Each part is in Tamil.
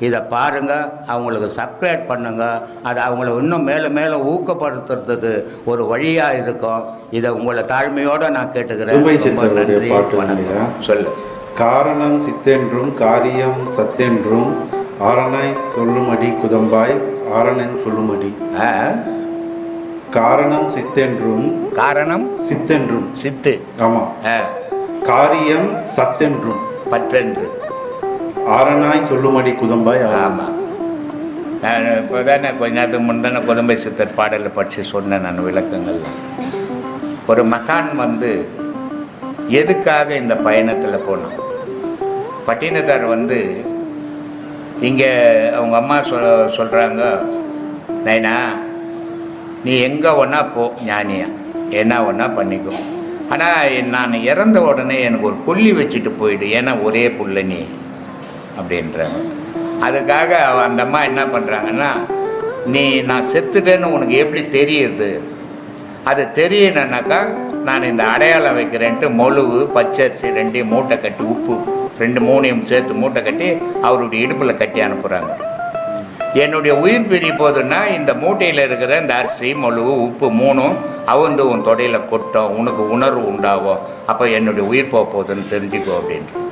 இதை பாருங்க அவங்களுக்கு சப்ஸ்கிரைப் பண்ணுங்க. அது அவங்கள இன்னும் மேலும் மேலும் ஊக்கப்படுத்துறதுக்கு ஒரு வழியாக இருக்கும். இதை உங்களை தாழ்மையோடு நான் கேட்டுக்கிறேன். நன்றி வணக்கம்? சொல்லு. காரணம் சித்தென்றும் காரியம் சத்தென்றும் ஆரணாய் சொல்லுமடி குதம்பாய் ஆரணன் சொல்லுமடி? காரணம் சித்தென்றும் காரணம்? சித்தென்றும். சித்து. ஆமா. ஆ, காரியம் சத்தென்றும். பற்றென்று. ஆரணாய் சொல்லுமடி குதம்பாய் ஆமாம் நான் இப்போ தானே கொஞ்ச நேரத்துக்கு முன்தான குதம்பை சித்தர் பாடலை பற்றி சொன்னேன் நான் விளக்கங்கள் ஒரு மகான் வந்து எதுக்காக இந்த பயணத்தில் போனான்? பட்டினத்தார் வந்து இங்கே அவங்க அம்மா சொல் சொல்கிறாங்க நைனா நீ எங்கே ஒன்றா போ ஞானியா. என்ன ஒன்றா பண்ணிக்கோ. ஆனால் நான் இறந்த உடனே எனக்கு ஒரு கொல்லி வச்சுட்டு போயிடு. ஏன்னா ஒரே புள்ள நீ. அப்படின்றாங்க அதுக்காக அந்த அம்மா என்ன பண்ணுறாங்கன்னா நீ நான் செத்துட்டேன்னு உனக்கு எப்படி தெரியுது? அது தெரியணுன்னாக்கா நான் இந்த அடையாளம் வைக்கிறேன்ட்டு மொழுவு பச்சரிசி ரெண்டையும் மூட்டை கட்டி உப்பு ரெண்டு மூணையும் சேர்த்து மூட்டை கட்டி அவருடைய இடுப்பில் கட்டி அனுப்புகிறாங்க என்னுடைய உயிர் பிரி போதுன்னா இந்த மூட்டையில் இருக்கிற இந்த அரிசி மொழுவு உப்பு மூணும் அவந்து உன் தொடையில் கொட்டும். உனக்கு உணர்வு உண்டாகும். அப்போ என்னுடைய உயிர் போக போகுதுன்னு தெரிஞ்சுக்கோ அப்படின்ட்டு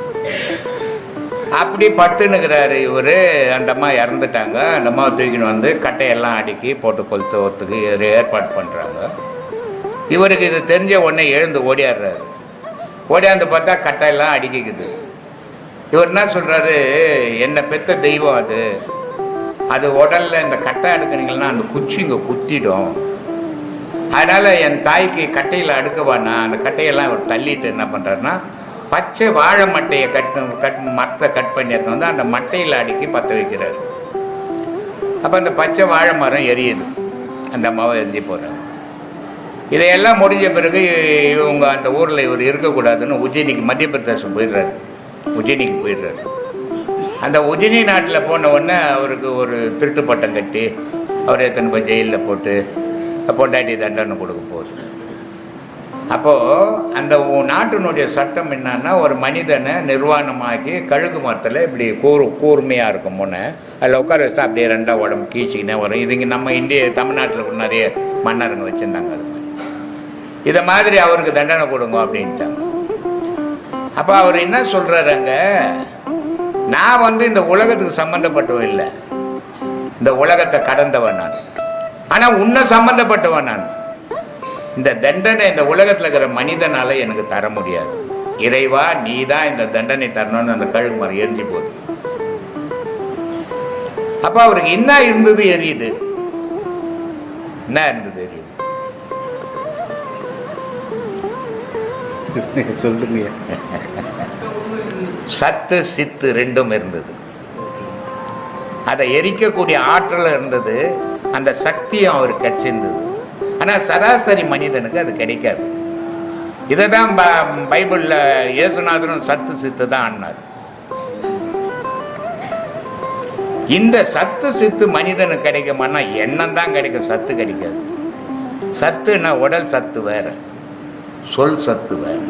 அப்படி படுத்துனுக்கிறாரு இவர். அந்த அம்மா இறந்துட்டாங்க. அந்த அம்மா தூக்கின்னு வந்து கட்டையெல்லாம் அடுக்கி போட்டு கொளுத்து ஒத்துக்கு ஒரு ஏற்பாடு பண்ணுறாங்க இவருக்கு இது தெரிஞ்ச உடனே எழுந்து ஓடியாடுறாரு. ஓடியாந்து பார்த்தா கட்டையெல்லாம் அடிக்கிக்குது. இவர் என்ன சொல்கிறாரு என்னை பெத்த தெய்வம் அது. அது உடலில் இந்த கட்டை அடுக்குனீங்கன்னா அந்த குச்சி இங்கே குத்திடும். அதனால் என் தாய்க்கு கட்டையில் அடுக்கவானா அந்த கட்டையெல்லாம் இவர் தள்ளிட்டு என்ன பண்ணுறாருன்னா பச்சை வாழை மட்டையை கட் கட் மரத்தை கட் பண்ணி எடுத்துன்னு வந்து அந்த மட்டையில் அடுக்கி பற்ற வைக்கிறாரு. அப்போ அந்த பச்சை வாழை மரம் எரியுது. அந்த அம்மாவை எரிஞ்சு போகிறாங்க இதையெல்லாம் முடிஞ்ச பிறகு இவங்க அந்த ஊரில் இவர் இருக்கக்கூடாதுன்னு உஜ்ஜயினிக்கு மத்திய பிரதேசம் போயிடுறாரு. உஜ்ஜயினிக்கு போயிடுறாரு. அந்த உஜினி நாட்டில் போன உடனே அவருக்கு ஒரு திருட்டு பட்டம் கட்டி அவர் எத்தனை போய் ஜெயிலில் போட்டு பொண்டாட்டி தண்டனை கொடுக்க போகுது. அப்போது அந்த நாட்டினுடைய சட்டம் என்னன்னா ஒரு மனிதனை நிர்வாணமாக்கி கழுகு மரத்தில் இப்படி கூர் கூர்மையாக இருக்கும் முன்னே அதில் உட்கார வச்சா அப்படியே ரெண்டாக உடம்பு கீச்சிக்கினே வரும். இது இங்கே நம்ம இந்திய தமிழ்நாட்டில் நிறைய மன்னருங்க வச்சுருந்தாங்க அது இதை மாதிரி அவருக்கு தண்டனை கொடுங்க அப்படின்ட்டாங்க. அப்போ அவர் என்ன சொல்கிறாருங்க நான் வந்து இந்த உலகத்துக்கு சம்மந்தப்பட்டவன் இல்லை. இந்த உலகத்தை கடந்தவன் நான். ஆனால் உன்னை சம்மந்தப்பட்டவன் நான். இந்த தண்டனை இந்த உலகத்தில் இருக்கிற மனிதனால எனக்கு தர முடியாது. இறைவா நீ தான் இந்த தண்டனை தரணும்னு அந்த கழுகு மரம் எரிஞ்சு போகுது. அப்போ அவருக்கு என்ன இருந்தது எரியுது? என்ன இருந்தது எரியுது? சொல்லுங்க. சத்து சித்து ரெண்டும் இருந்தது. அதை எரிக்கக்கூடிய ஆற்றல் இருந்தது. அந்த சக்தியும் அவருக்கு கிடைச்சிருந்தது. ஆனால் சராசரி மனிதனுக்கு அது கிடைக்காது. இதை தான் ப- பைபிளில் இயேசுநாதனும் சத்து சித்து தான் ஆடினார் இந்த சத்து சித்து மனிதனுக்கு கிடைக்குமானா எண்ணம் தான் கிடைக்கும் சத்து கிடைக்காது. சத்துனா உடல் சத்து வேற சொல் சத்து வேற.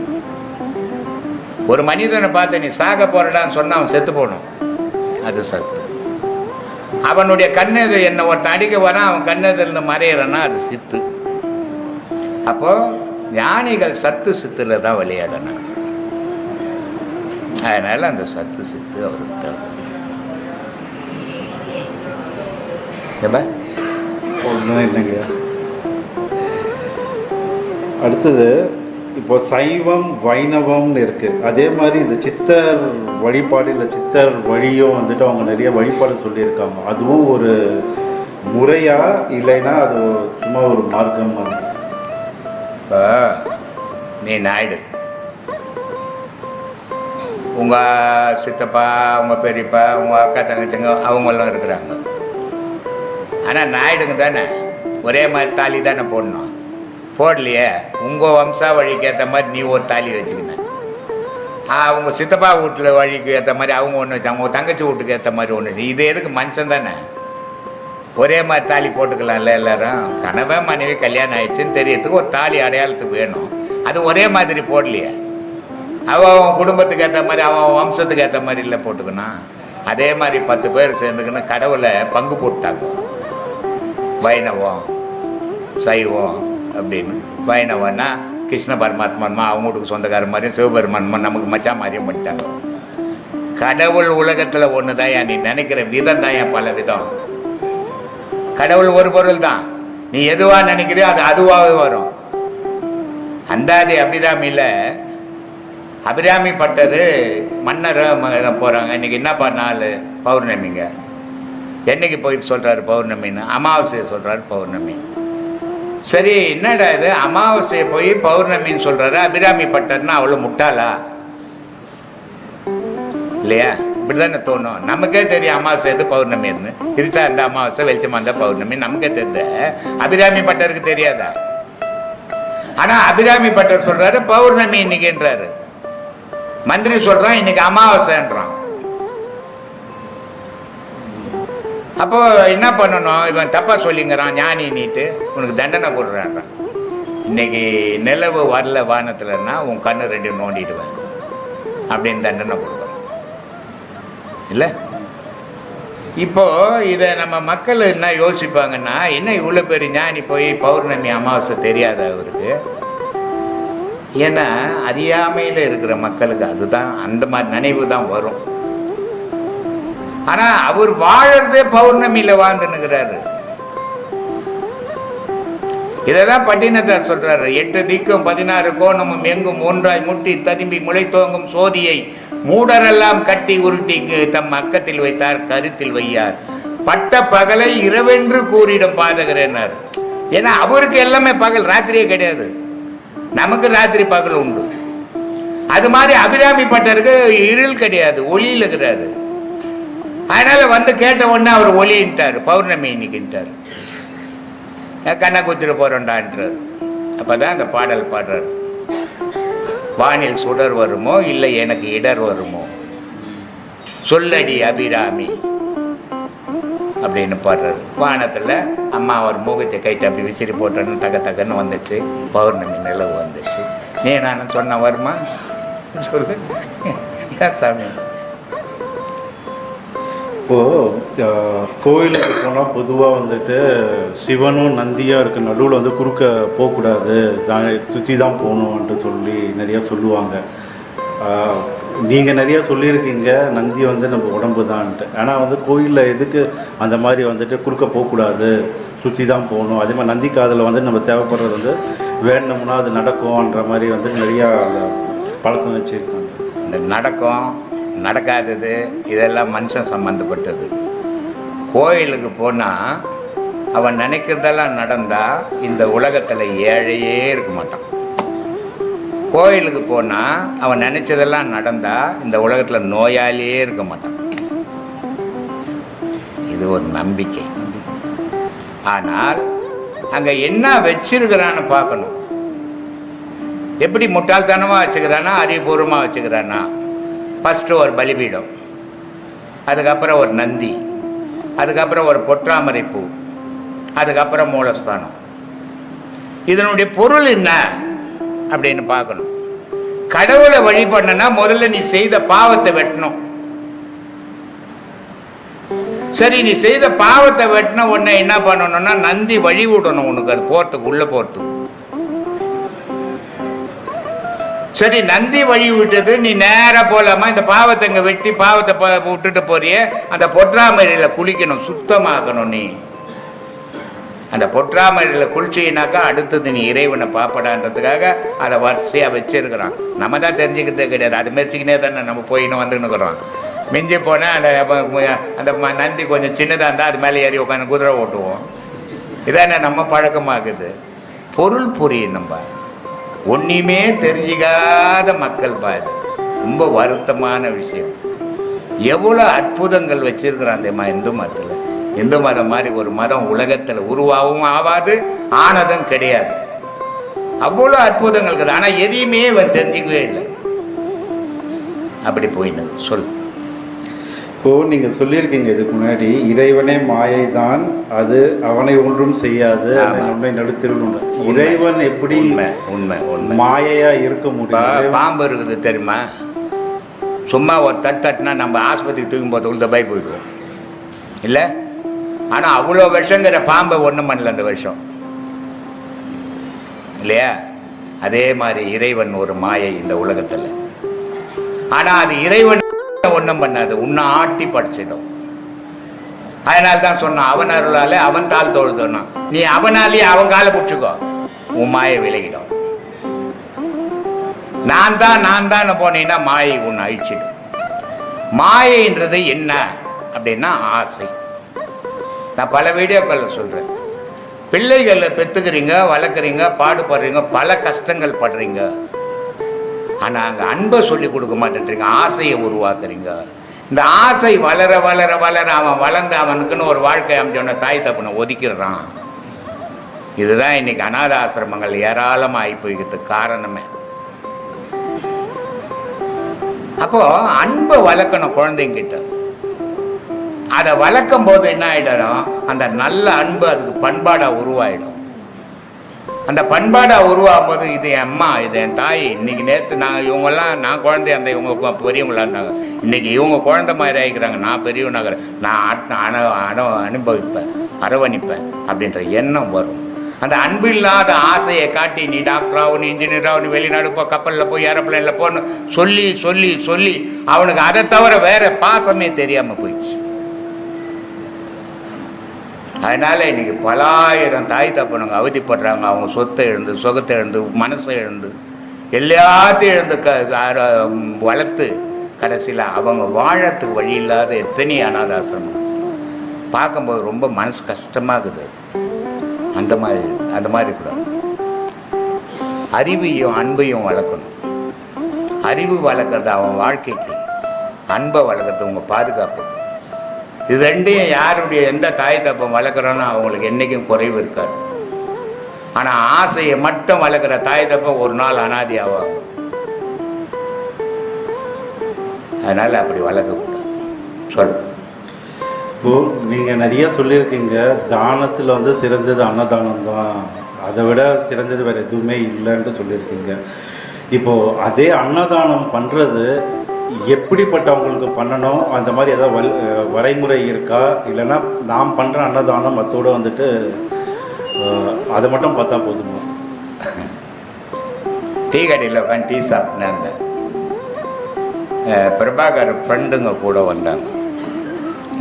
ஒரு மனிதனை பார்த்து நீ சாக போறடான்னு சொன்னா அவன் செத்து போகணும் அது சத்து. அவனுடைய கண்ணெது என்ன ஒருத்தன் அடிக்க வரான் அவன் கண்ணெதிர்ந்து மறையிறான்னா அது சித்து. அப்போ ஞானிகள் சத்து சித்தில் தான் விளையாடணும். அதனால அந்த சத்து சித்து அவருக்கு தேவை இல்லைங்க. அடுத்தது இப்போ சைவம் வைணவம்னு இருக்கு. அதே மாதிரி இந்த சித்தர் வழிபாடு இல்லை சித்தர் வழியும் வந்துட்டு அவங்க நிறைய வழிபாடு சொல்லியிருக்காங்க. அதுவும் ஒரு முறையா இல்லைன்னா அது சும்மா ஒரு மார்க்கம் மாதிரி. இப்போ நீ நாயுடு. உங்கள் சித்தப்பா உங்கள் பெரியப்பா உங்கள் அக்கா தங்கச்சிங்க அவங்கெல்லாம் இருக்கிறாங்க. ஆனால் நாயுடுங்க தானே ஒரே மாதிரி தாலி தானே போடணும். போடலையே உங்கள் வம்சா வழிக்கு ஏற்ற மாதிரி நீ ஒரு தாலி வச்சுக்கின. அவங்க சித்தப்பா வீட்டில் வழிக்கு ஏற்ற மாதிரி அவங்க ஒன்று வச்சு அவங்க தங்கச்சி வீட்டுக்கு ஏற்ற மாதிரி ஒன்று இது எதுக்கு மனுஷன் தானே? ஒரே மாதிரி தாலி போட்டுக்கலாம்ல எல்லாரும்? கணவன் மனைவி கல்யாணம் ஆயிடுச்சுன்னு தெரியறதுக்கு ஒரு தாலி அடையாளத்துக்கு வேணும். அது ஒரே மாதிரி போடலையே. அவன் அவன் குடும்பத்துக்கு ஏற்ற மாதிரி அவன் வம்சத்துக்கு ஏற்ற மாதிரி இல்லை போட்டுக்கணும். அதே மாதிரி பத்து பேர் சேர்ந்துக்கின்னு கடவுளை பங்கு போட்டாங்க. வைணவம் சைவம் அப்படின்னு. வைணவம்னா கிருஷ்ண பரமாத்மா அவங்க வீட்டுக்கு சொந்தக்கார மாதிரியும் சிவபெருமான்மா நமக்கு மச்சான் மாதிரியும் பண்ணிட்டாங்க. கடவுள் உலகத்தில் ஒன்று தான் நீ நினைக்கிற விதம் தான் பல விதம். கடவுள் ஒரு பொருள் தான் நீ எதுவா நினைக்கிறியோ அது அதுவாகவே வரும். அந்தாதி அபிராமியில் அபிராமி பட்டர் மன்னர் போகிறாங்க இன்னைக்கு என்னப்பா நாள்? பௌர்ணமிங்க. என்னைக்கு போய் சொல்கிறாரு பௌர்ணமின்னு? அமாவாசையை சொல்கிறாரு பௌர்ணமி. சரி என்னடா இது? அமாவாசையை போய் பௌர்ணமின்னு சொல்கிறாரு அபிராமி பட்டர்னா அவ்வளோ முட்டாளா? இல்லையா? இப்படி தானே தோணும். நமக்கே தெரியும் அமாவாசை எது பௌர்ணமின்னு இருட்டா இருந்த அமாவாசை வெளிச்சமா இருந்தா பௌர்ணமி நமக்கே தெரிஞ்ச அபிராமி பட்டருக்கு தெரியாதா? ஆனா அபிராமி பட்டர் சொல்றாரு பௌர்ணமி இன்னைக்குன்றாரு. மந்திரி சொல்றான் இன்னைக்கு அமாவாசைன்றான். அப்போ என்ன பண்ணணும்? இவன் தப்பா சொல்லிங்கிறான் ஞானி நீட்டு உனக்கு தண்டனை கொடுறான்றான். இன்னைக்கு நிலவு வரல வானத்துலன்னா உன் கண்ணு ரெண்டு நோண்டிடுவேன். அப்படின்னு தண்டனை கொடுக்குறான் இல்லை? இப்போது இதை நம்ம மக்கள் என்ன யோசிப்பாங்கன்னா என்ன இவ்வளோ பெரிய ஞானி போய் பௌர்ணமி அமாவாசை தெரியாத அவருக்கு? ஏன்னா அறியாமையில் இருக்கிற மக்களுக்கு அதுதான் அந்த மாதிரி நினைவு தான் வரும். ஆனால் அவர் வாழறதே பௌர்ணமியில் வாழ்ந்துன்னுக்கிறாரு இதைதான் பட்டினத்தார் சொல்கிறாரு எட்டு திக்கும் பதினாறு கோணமும் எங்கும் ஒன்றாய் முட்டி ததும்பி முளைத்தோங்கும் சோதியை மூடரெல்லாம் கட்டி உருட்டிக்கு தம் அக்கத்தில் வைத்தார் கருத்தில் வையார். பட்ட பகலை இரவென்று கூறிடும் பாதகரேனார் ஏன்னா அவருக்கு எல்லாமே பகல் ராத்திரியே கிடையாது. நமக்கு ராத்திரி பகல் உண்டு. அது மாதிரி அபிராமி பட்டருக்கு இருள் கிடையாது ஒளியில் இருக்கிறாரு. அதனால வந்து கேட்ட உடனே அவர் ஒளின்ட்டார் பௌர்ணமி இன்னைக்குன்ட்டார் கண்ணை குத்திட்டு போறோண்டான்றார் அப்பதான் அந்த பாடல் பாடுறார். வானில் சுடர் வருமோ இல்லை எனக்கு இடர் வருமோ? சொல்லடி அபிராமி. அப்படின்னு பாடுறாரு. வானத்தில் அம்மா ஒரு முகத்தை கைட்டு அப்படி விசிறி போட்டோன்னு தக்க தக்கன்னு வந்துச்சு. பௌர்ணமி நிலவு வந்துச்சு. நீ நான் சொன்ன வருமா? சொல்லு. சாமி? இப்போது கோயிலுக்கு போனால் பொதுவாக வந்துட்டு சிவனும் நந்தியாக இருக்க நடுவில் வந்து குறுக்க போகக்கூடாது தான் சுற்றி தான் போகணுன்ட்டு சொல்லி நிறையா சொல்லுவாங்க. நீங்கள் நிறையா சொல்லியிருக்கீங்க நந்தி வந்து நம்ம உடம்பு தான்ட்டு. ஆனால் வந்து கோயிலில் எதுக்கு அந்த மாதிரி வந்துட்டு குறுக்க போகக்கூடாது சுற்றி தான் போகணும். அதே மாதிரி நந்தி காதில் வந்து நம்ம தேவைப்படுறது வந்து வேணும்னா அது நடக்கும்ன்ற மாதிரி வந்து நிறையா பழக்கம் வச்சுருக்காங்க. இந்த நடக்கும் நடக்காதது இதெல்லாம் மனுஷன் சம்மந்தப்பட்டது கோயிலுக்கு போனால் அவன் நினைக்கிறதெல்லாம் நடந்தால் இந்த உலகத்தில் ஏழையே இருக்க மாட்டான். கோயிலுக்கு போனால் அவன் நினைச்சதெல்லாம் நடந்தால் இந்த உலகத்தில் நோயாளியே இருக்க மாட்டான். இது ஒரு நம்பிக்கை. ஆனால் அங்கே என்ன வச்சிருக்கிறான்னு பார்க்கணும். எப்படி முட்டாள்தனமாக வச்சுக்கிறானா அறிவுபூர்வமாக வச்சுக்கிறானா? ஃபஸ்ட்டு ஒரு பலிபீடம் அதுக்கப்புறம் ஒரு நந்தி அதுக்கப்புறம் ஒரு பொற்றாமரை பூ அதுக்கப்புறம் மூலஸ்தானம். இதனுடைய பொருள் என்ன அப்படின்னு பார்க்கணும். கடவுளை வழிபடணும்னா முதல்ல நீ செய்த பாவத்தை வெட்டணும். சரி நீ செய்த பாவத்தை வெட்டின உடனே என்ன பண்ணணும்னா நந்தி வழி விடணும் உனக்கு அது போறதுக்கு உள்ள போறதுக்கு. சரி நந்தி வழி விட்டது. நீ நேர போலாமா? இந்த பாவத்தை இங்க வெட்டி பாவத்தை விட்டுட்டு போறியே. அந்த பொற்றாமரையில குளிக்கணும் சுத்தமாக்கணும் நீ. அந்த பொற்றாமரையில் குளிச்சினாக்கா அடுத்தது நீ இறைவனை பாப்படான்றதுக்காக அதை வரிசையாக வச்சிருக்கிறான். நம்ம தான் தெரிஞ்சுக்கிறதே கிடையாது. அது மெரிச்சிக்கினே தானே நம்ம போயின்னு வந்துன்னுக்குறோம் மிஞ்சி போனால் அந்த அந்த ம- நந்தி கொஞ்சம் சின்னதாக இருந்தால் அது மேலே ஏறி உட்காந்து குதிரை ஓட்டுவோம். இதானே நம்ம பழக்கமாகுது. பொருள் புரியும் நம்ம ஒன்றுமே தெரிஞ்சிக்காத மக்கள் பாது ரொம்ப வருத்தமான விஷயம். எவ்வளோ அற்புதங்கள் வச்சிருக்கிறான் தெரியுமா இந்து மதத்தில்? இந்து மதம் மாதிரி ஒரு மதம் உலகத்தில் உருவாகவும் ஆகாது ஆனதும் கிடையாது. அவ்வளோ அற்புதங்கள் இருக்குது. ஆனால் எதையுமே இவன் தெரிஞ்சிக்கவே இல்லை. அப்படி போயினது. சொல் இப்போ நீங்க சொல்லியிருக்கீங்க இதுக்கு முன்னாடி இறைவனே மாயை தான் அது அவனை ஒன்றும் செய்யாது. நம்மை நடுத்திருள் இறைவன் எப்படி உண்மை உண்மை உண்மை. மாயையா இருக்க முடியும்? பாம்பு இருக்குது தெரியுமா? சும்மா ஒரு தட்டுனா நம்ம ஆஸ்பத்திரிக்கு தூக்கும் போது உள்ள பை போயிடுவோம். இல்லை? ஆனால் அவ்வளோ விஷங்கிற பாம்பை ஒன்றும் பண்ணல அந்த விஷம் இல்லையா? அதே மாதிரி இறைவன் ஒரு மாயை இந்த உலகத்தில். ஆனால் அது இறைவன் ஒன்றும் பண்ணாது. உன்னை ஆட்டி படிச்சிடும். அதனால தான் சொன்னான் அவன் அருளாலே அவன் தாள் தொழுதுனான். நீ அவனாலேயே அவன் காலை பிடிச்சிக்கோ. உன் மாயை விலகிடும். நான் தான் நான் தான் போனீங்கன்னா மாயை உன்னை அழிச்சிடும். மாயைன்றது என்ன அப்படின்னா ஆசை. நான் பல வீடியோக்களில் சொல்கிறேன் பிள்ளைகளை பெற்றுக்கிறீங்க வளர்க்குறீங்க பாடுபடுறீங்க பல கஷ்டங்கள் படுறீங்க. ஆனால் அங்கே அன்பை சொல்லி கொடுக்க மாட்டேன்றீங்க. ஆசையை உருவாக்குறீங்க. இந்த ஆசை வளர வளர வளர அவன் வளர்ந்து அவனுக்குன்னு ஒரு வாழ்க்கை அமைச்சவன தாய் தப்புனை ஒதுக்கிடுறான். இதுதான் இன்னைக்கு அநாத ஆசிரமங்கள் ஏராளமாக ஆகி போய்க்கிறதுக்கு காரணமே. அப்போ அன்பை வளர்க்கணும் குழந்தைங்கிட்ட. அதை வளர்க்கும் போது என்ன ஆயிடும் அந்த நல்ல அன்பு அதுக்கு பண்பாடாக உருவாயிடும். அந்த பண்பாடாக உருவாகும் போது இது என் அம்மா இது என் தாய். இன்னைக்கு நேற்று நான் இவங்கெல்லாம் நான் குழந்தை அந்த இவங்க பெரியவங்களா இருந்தாங்க. இன்னைக்கு இவங்க குழந்த மாதிரி ஆகிக்கிறாங்க நான் பெரியவனாகிறேன் நான் அட்- அனு அனு அனுபவிப்பேன் அரவணிப்பேன் அப்படின்ற எண்ணம் வரும். அந்த அன்பு இல்லாத ஆசையை காட்டி நீ டாக்டராகவும் நீ இன்ஜினியராகவும் நீ வெளிநாடு போ கப்பலில் போய் ஏரோப்ளைனில் போன்னு சொல்லி சொல்லி சொல்லி அவனுக்கு அதை தவிர வேற பாசமே தெரியாமல் போயிடுச்சு. அதனால் இன்றைக்கி பலாயிரம் தாய் தப்பனுங்க அவதிப்படுறாங்க. அவங்க சொத்தை இழந்து சுகத்தை இழந்து மனசை இழந்து எல்லாத்தையும் எழுந்து க வளர்த்து கடைசியில் அவங்க வாழறதுக்கு வழி இல்லாத எத்தனை அனாதாசிரமம். பார்க்கும்போது ரொம்ப மனசு கஷ்டமாகுது. அந்த மாதிரி அந்த மாதிரி கூடாது அறிவையும் அன்பையும் வளர்க்கணும். அறிவு வளர்க்குறது அவன் வாழ்க்கைக்கு. அன்பை வளர்க்குறது உங்கள் பாதுகாப்புக்கு. இது ரெண்டையும் யாருடைய எந்த தாய் தப்பம் வளர்க்குறோன்னு அவங்களுக்கு என்றைக்கும் குறைவு இருக்காது. ஆனால் ஆசையை மட்டும் வளர்க்குற தாய் தப்பம் ஒரு நாள் அனாதி ஆவாங்க. அதனால் அப்படி வளர்க்கக்கூடாது. சொல். இப்போ நீங்கள் நிறைய சொல்லியிருக்கீங்க தானத்தில் வந்து சிறந்தது அன்னதானம் தான். அதை விட சிறந்தது வேறு எதுவுமே இல்லைன்ட்டு சொல்லியிருக்கீங்க. இப்போது அதே அன்னதானம் பண்ணுறது எப்படிப்பட்டவங்களுக்கு பண்ணணும்? அந்த மாதிரி ஏதாவது வல் வரைமுறை இருக்கா? இல்லைன்னா நாம் பண்ணுற அன்னதானம் அத்தோட வந்துட்டு அதை மட்டும் பார்த்தா போதுமா? டீ கடையில் உட்காந்து டீ சாப்பிட்டுனே இருந்தேன் பிரபாகர் ஃப்ரெண்டுங்க கூட வந்தாங்க.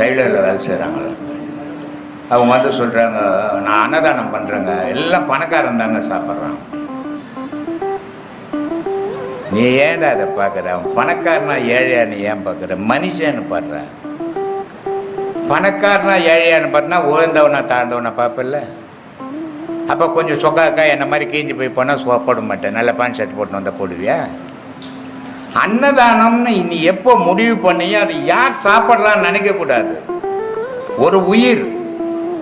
ரயில்வேல வேலை செய்கிறாங்கள அவங்க வந்து சொல்கிறாங்க நான் அன்னதானம் பண்ணுறேங்க எல்லாம் பணக்காரன் தாங்க சாப்பிட்றாங்க. நீ ஏன்டா அதை பார்க்குற? அவன் பணக்காரனா ஏழையான்னு ஏன் பார்க்குற? மனுஷன்னு பாடுற. பணக்காரனா ஏழையான்னு பார்த்தனா உழந்தவனா தாழ்ந்தவனா பார்ப்பில்ல அப்போ கொஞ்சம் சொக்காக்கா என்ன மாதிரி கீஞ்சி போய் போனால் சோ போட மாட்டேன். நல்ல பேண்ட் ஷர்ட் போட்டு வந்தால் போடுவியா? அன்னதானம்னு இனி எப்போ முடிவு பண்ணியோ அது யார் சாப்பிட்றான்னு நினைக்கக்கூடாது. ஒரு உயிர்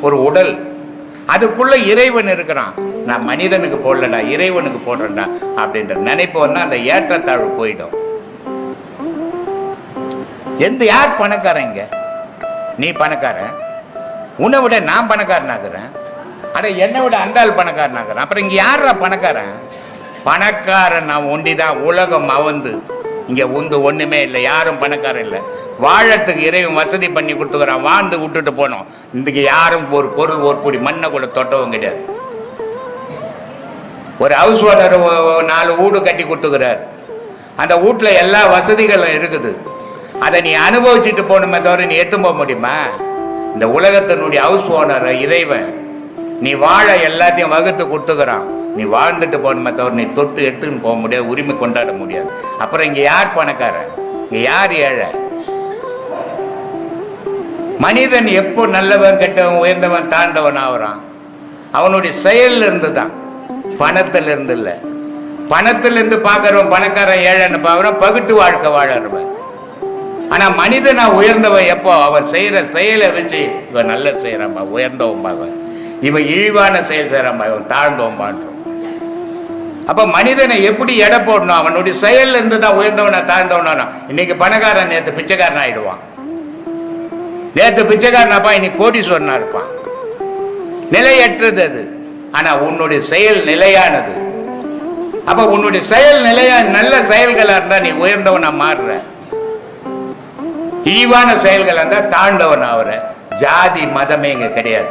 ஒரு உடல் அதுக்குள்ள இறைவன் இருக்கிறான். நான் மனிதனுக்கு போடலடா இறைவனுக்கு போடுறேன்டா அப்படின்ற நினைப்பு அந்த ஏற்றத்தாழ்வு போயிடும். எந்த யார் பணக்காரன் நீ பணக்காரன்? உன்னை விட நான் பணக்காரனாக்குறேன். அட என்னை விட அந்தாள் பணக்காரனாக்குறேன். அப்புறம் இங்கே யாரா பணக்காரன்? பணக்காரன் நான் ஒண்டிதான் உலகம் அவந்து. இங்கே உந்து ஒன்றுமே இல்லை யாரும் பணக்காரன் இல்லை. வாழத்துக்கு இறைவன் வசதி பண்ணி கொடுத்துக்கிறான். வாழ்ந்து விட்டுட்டு போனோம். இன்றைக்கு யாரும் ஒரு பொருள் ஒரு பொடி மண்ணை கூட தொட்டவும் கிடையாது. ஒரு ஹவுஸ் ஓனர் நாலு வீடு கட்டி கொடுத்துக்கிறார். அந்த வீட்டில் எல்லா வசதிகளும் இருக்குது. அதை நீ அனுபவிச்சுட்டு போகணுமே தவிர நீ எடுத்து போக முடியுமா? இந்த உலகத்தினுடைய ஹவுஸ் ஓனர் இறைவன். நீ வாழ எல்லாத்தையும் வகுத்து கொடுத்துக்கிறான். நீ வாழ்ந்துட்டு போகணுமே தவிர நீ தொட்டு எடுத்துன்னு போக முடியாது உரிமை கொண்டாட முடியாது. அப்புறம் இங்கே யார் பணக்காரன்? இங்கே யார் ஏழை? மனிதன் எப்போ நல்லவன் கெட்டவன் உயர்ந்தவன் தாழ்ந்தவன் ஆகுறான் அவனுடைய செயல்ல இருந்து தான் பணத்துல இருந்து இல்லை பணத்துல இருந்து பார்க்கறவன் பணக்காரன் ஏழைன்னு பார்க்கறவன் பகுட்டு வாழ்க்கை வாழறவன். ஆனா மனிதனா உயர்ந்தவன் எப்போ? அவன் செய்யற செயலை வச்சு இவன் நல்ல செய்யறான்பா உயர்ந்தவன் அவன். இவன் இழிவான செயல் செய்யறான்பா இவன் தாழ்ந்தவன் அப்போ அப்ப மனிதனை எப்படி எடை போடணும்? அவனுடைய செயல்ல இருந்து தான் உயர்ந்தவனா தாழ்ந்தவனா இன்னைக்கு பணக்காரன் நேற்று பிச்சைக்காரன் ஆயிடுவான். நேத்து பிச்சைக்காரனாப்பா இன்னைக்கு கோடீஸ்வரனா இருப்பான் நிலையற்றது அது. ஆனா உன்னுடைய செயல் நிலையானது. அப்ப உன்னுடைய செயல் நிலையா நல்ல செயல்களா இருந்தா நீ உயர்ந்தவனா மாறுற. இழிவான செயல்களா இருந்தா தாழ்ந்தவன் ஆகுற ஜாதி மதமே இங்க கிடையாது.